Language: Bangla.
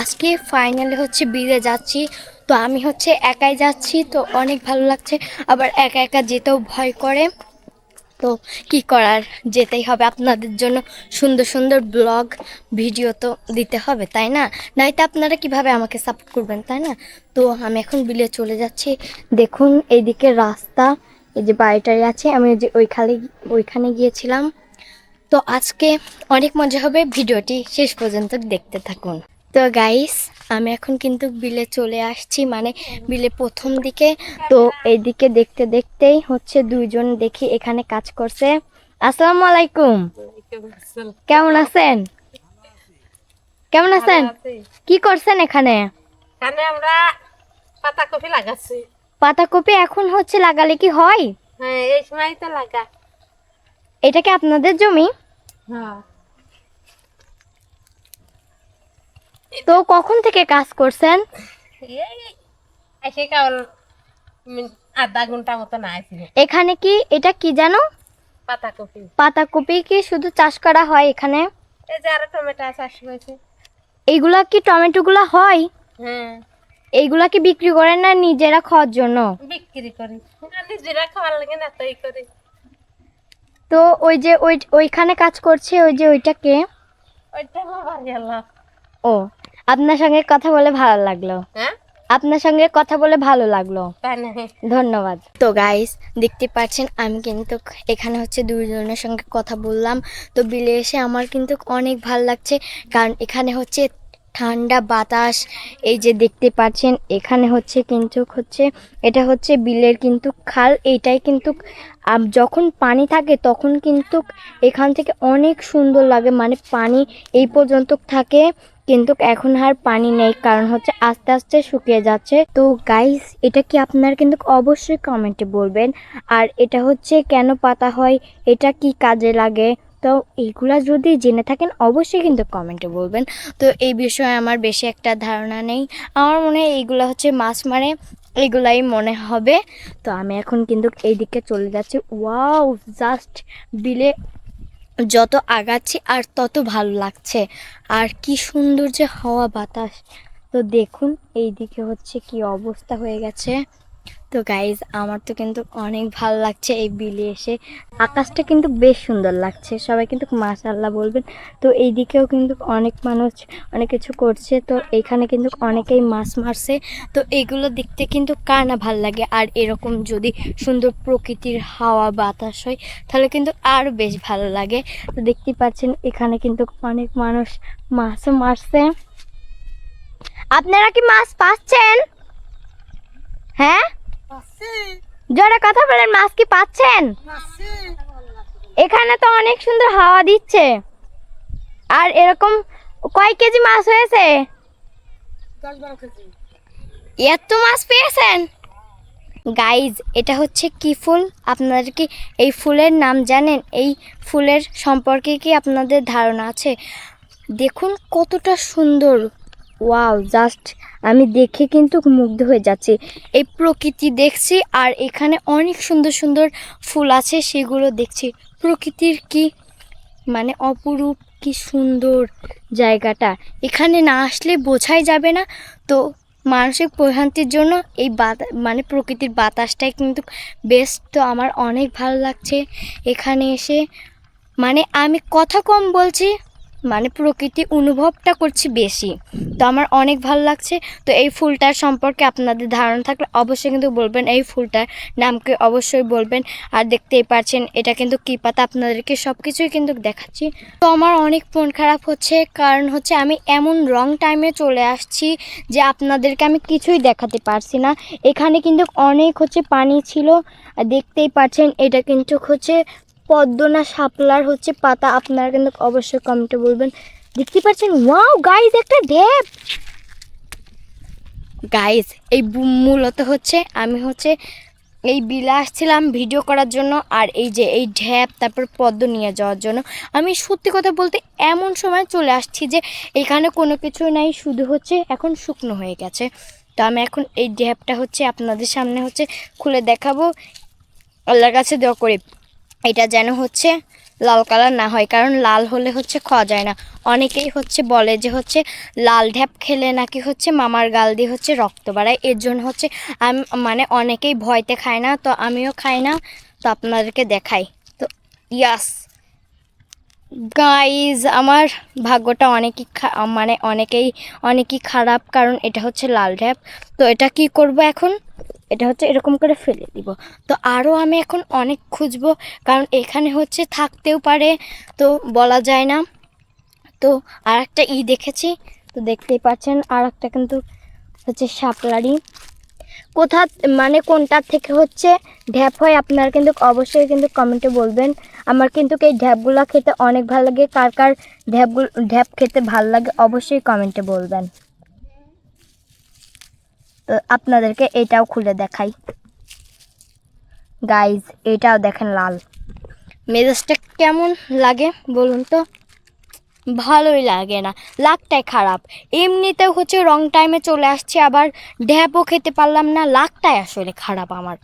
আজকে ফাইনালি হচ্ছে বিলে যাচ্ছি। তো আমি হচ্ছে একাই যাচ্ছি, তো অনেক ভালো লাগছে। আবার একা একা যেতেও ভয় করে। তো কি করার, যেতেই হবে। আপনাদের জন্য সুন্দর সুন্দর ব্লগ ভিডিও তো দিতে হবে, তাই না? নয়তো আপনারা কীভাবে আমাকে সাপোর্ট করবেন, তাই না? তো আমি এখন বিলে চলে যাচ্ছি। দেখুন, এইদিকে রাস্তা, এই যে বাড়িটারি আছে, আমি যে ওইখানে ওইখানে গিয়েছিলাম। তো আজকে অনেক মজা হবে। ভিডিওটি শেষ পর্যন্ত দেখতে থাকুন। তো গাইস আমি এখন কিন্তু বিলে চলে আসছি মানে বিলে প্রথম দিকে। তো এইদিকে দেখতে দেখতেই হচ্ছে দুইজন দেখি এখানে কাজ করছে। আসসালামু আলাইকুম। কেমন আছেন? কেমন আছেন? কি করছেন এখানে? এখানে আমরা পাতা কপি লাগাচ্ছি। পাতাকপি এখন হচ্ছে লাগালে কি হয়? হ্যাঁ এই সময় তো লাগা। এটা কি আপনাদের জমি? হ্যাঁ। তো কখন থেকে কাজ করছেন? আধা ঘণ্টা মতো না এখানে কি এটা কি জানো? পাতা কপি পাতাকপি কি শুধু চাষ করা হয় এখানে? এই যে আরও টমেটো চাষ হয়েছে। এইগুলা কি টমেটোগুলা হয়? হ্যাঁ। এইগুলা কি বিক্রি করেন না নিজেরা খাওয়ার জন্য? বিক্রি করি। নিজেরা খাওয়ার লাগে না তো করি। তো ওই যে ওই ওইখানে কাজ করছে ওই যে ওইটাকে ওইটা আমার গেল ও আপনার সঙ্গে কথা বলে ভালো লাগল। হ্যাঁ? আপনার সঙ্গে কথা বলে ভালো লাগল। ধন্যবাদ। তো গাইস দেখতে পাচ্ছেন আমি কিন্তু এখানে হচ্ছে দুইজনের সঙ্গে কথা বললাম। তো বিলে এসে আমার কিন্তু অনেক ভালো লাগছে কারণ এখানে হচ্ছে ঠান্ডা বাতাস, এই যে দেখতে পাচ্ছেন, এখানে হচ্ছে কিন্তু হচ্ছে, এটা হচ্ছে বিলের কিন্তু খাল, এইটাই কিন্তু যখন পানি থাকে তখন কিন্তু এখান থেকে অনেক সুন্দর লাগে মানে পানি এই পর্যন্ত থাকে, কিন্তু এখন আর পানি নেই, কারণ হচ্ছে আস্তে আস্তে শুকিয়ে যাচ্ছে। তো গাইস এটা কি আপনারা কিন্তু অবশ্যই কমেন্টে বলবেন, আর এটা হচ্ছে কেন পাতা হয়, এটা কি কাজে লাগে? তো এইগুলা যদি জেনে থাকেন, অবশ্যই কিন্তু কমেন্টে বলবেন। তো এই বিষয়ে আমার বেশি একটা ধারণা নেই। আমার মনে হয় এইগুলা হচ্ছে মাছ মারে, এগুলাই মনে হবে। তো আমি এখন কিন্তু এই দিকে চলে যাচ্ছি। ওয়াও, জাস্ট বিলে যত আগাচ্ছি আর তত ভালো লাগছে। আর কি সুন্দর যে হাওয়া বাতাস। তো দেখুন এই দিকে হচ্ছে কি অবস্থা হয়ে গেছে। তো গাইজ আমার তো কিন্তু অনেক ভালো লাগছে এই বিলে এসে। আকাশটা কিন্তু বেশ সুন্দর লাগছে, সবাই কিন্তু মাশাল্লাহ বলবেন। তো এই দিকেও কিন্তু অনেক মানুষ অনেক কিছু করছে, তো এখানে কিন্তু অনেকেই মাছ মারছে। তো এগুলো দেখতে কিন্তু কার না ভালো লাগে, আর এরকম যদি সুন্দর প্রকৃতির হাওয়া, বাতাস হয়, তাহলে কিন্তু আরও বেশ ভালো লাগে। তো দেখতেই পাচ্ছেন, এখানে কিন্তু অনেক মানুষ মাছও মারছে। আপনারা কি মাছ পাচ্ছেন হ্যাঁ জোরে কথা বলেন মাছ কি পাচ্ছেন? এখানে তো অনেক সুন্দর হাওয়া দিচ্ছে। আর এরকম কয় কেজি মাছ হয়েছে? এত মাছ পেয়েছেন? গাইজ এটা হচ্ছে কি ফুল? আপনাদের কি এই ফুলের নাম জানেন? এই ফুলের সম্পর্কে কি আপনাদের ধারণা আছে? দেখুন কতটা সুন্দর। ওয়াও জাস্ট আমি দেখে কিন্তু মুগ্ধ হয়ে যাচ্ছি। এই প্রকৃতি দেখছি আর এখানে অনেক সুন্দর সুন্দর ফুল আছে, সেগুলো দেখছি। প্রকৃতির কি মানে অপরূপ, কি সুন্দর জায়গাটা। এখানে না আসলে বোঝাই যাবে না, তো মানসিক প্রশান্তির জন্য এই বাতা মানে প্রকৃতির বাতাসটাই কিন্তু বেস্ট তো আমার অনেক ভালো লাগছে এখানে এসে। মানে আমি কথা কম বলছি মানে প্রকৃতি অনুভবটা করছি বেশি। তো আমার অনেক ভালো লাগছে। তো এই ফুলটার সম্পর্কে আপনাদের ধারণা থাকলে অবশ্যই কিন্তু বলবেন, এই ফুলটার নামকে অবশ্যই বলবেন। আর দেখতেই পাচ্ছেন, এটা কিন্তু কী পাতা, আপনাদেরকে সব কিছুই কিন্তু দেখাচ্ছি। তো আমার অনেক মন খারাপ হচ্ছে, কারণ হচ্ছে আমি এমন রং টাইমে চলে আসছি যে আপনাদেরকে আমি কিছুই দেখাতে পারছি না। এখানে কিন্তু অনেক হচ্ছে পানি ছিল। দেখতেই পাচ্ছেন, এটা কিন্তু হচ্ছে পদ্মনা শাপলার হচ্ছে পাতা, আপনারা কিন্তু অবশ্যই কমেন্টে বলবেন। দেখতে পাচ্ছেন ওয়াও গাইজ একটা ঢেপ! গাইজ এই মূলত হচ্ছে, আমি হচ্ছে এই বিলে আসছিলাম ভিডিও করার জন্য, আর এই যে এই ঢ্যাপ তারপর পদ্ম নিয়ে যাওয়ার জন্য। আমি সত্যি কথা বলতে এমন সময় চলে আসছি যে এখানে কোনো কিছু নাই, শুধু হচ্ছে এখন শুকনো হয়ে গেছে। তো আমি এখন এই ঢ্যাপটা হচ্ছে আপনাদের সামনে হচ্ছে খুলে দেখাবো। আল্লাহর কাছে দেওয়া করে। এটা যেন হচ্ছে লাল কালার না হয়, কারণ লাল হলে হচ্ছে খাওয়া যায় না। অনেকেই হচ্ছে বলে যে হচ্ছে লাল ঢ্যাপ খেলে নাকি হচ্ছে মামার গাল দিয়ে হচ্ছে রক্ত বাড়ায়। এর জন্য হচ্ছে আমি মানে অনেকেই ভয়তে খায় না, তো আমিও খাই না, তো আপনাদেরকে দেখাই। তো ইয়াস। গাইজ, আমার ভাগ্যটা অনেকই মানে অনেকেই, অনেকই খারাপ, কারণ এটা হচ্ছে লাল ঢ্যাপ। তো এটা কি করব এখন? এটা হচ্ছে এরকম করে ফেলে দিব। তো আরও আমি এখন অনেক খুঁজবো, কারণ এখানে হচ্ছে থাকতেও পারে, তো বলা যায় না। তো আর একটা ই দেখেছি, তো দেখতেই পাচ্ছেন আর একটা কিন্তু হচ্ছে সাপলারি কোথা মানে কোনটার থেকে হচ্ছে ঢ্যাপ হয় আপনারা কিন্তু অবশ্যই কিন্তু কমেন্টে বলবেন। আমার কিন্তু এই ঢ্যাপগুলো খেতে অনেক ভালো লাগে, কার কার ঢ্যাপগুলো, ঢ্যাপ খেতে ভালো লাগে অবশ্যই কমেন্টে বলবেন। আপনাদেরকে এটাও খুলে দেখাই। গাইজ এটাও দেখেন লাল। মেজাজটা কেমন লাগে বলুন তো? ভালোই লাগে না, লাকটাই খারাপ। এমনিতেও হচ্ছে রং টাইমে চলে আসছে, আবার ঢ্যাপও খেতে পারলাম না, লাকটাই আসলে খারাপ আমার।